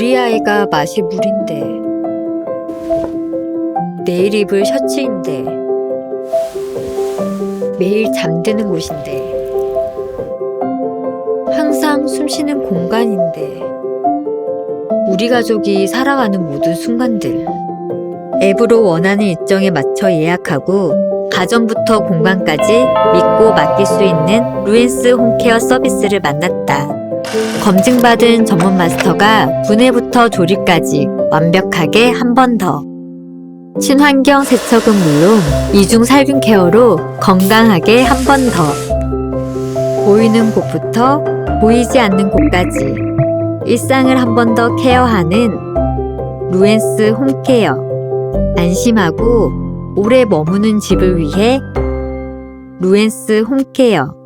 우리 아이가 맛이 물인데. 내일 입을 셔츠인데. 매일 잠드는 곳인데. 항상 숨쉬는 공간인데. 우리 가족이 살아가는 모든 순간들. 앱으로 원하는 일정에 맞춰 예약하고 가전부터 공간까지 믿고 맡길 수 있는 루엔스 홈케어 서비스를 만났다. 검증받은 전문 마스터가 분해부터 조리까지 완벽하게 한 번 더. 친환경 세척은 물론 이중 살균 케어로 건강하게 한 번 더. 보이는 곳부터 보이지 않는 곳까지 일상을 한 번 더 케어하는 루엔스 홈케어. 안심하고 오래 머무는 집을 위해 루엔스 홈케어.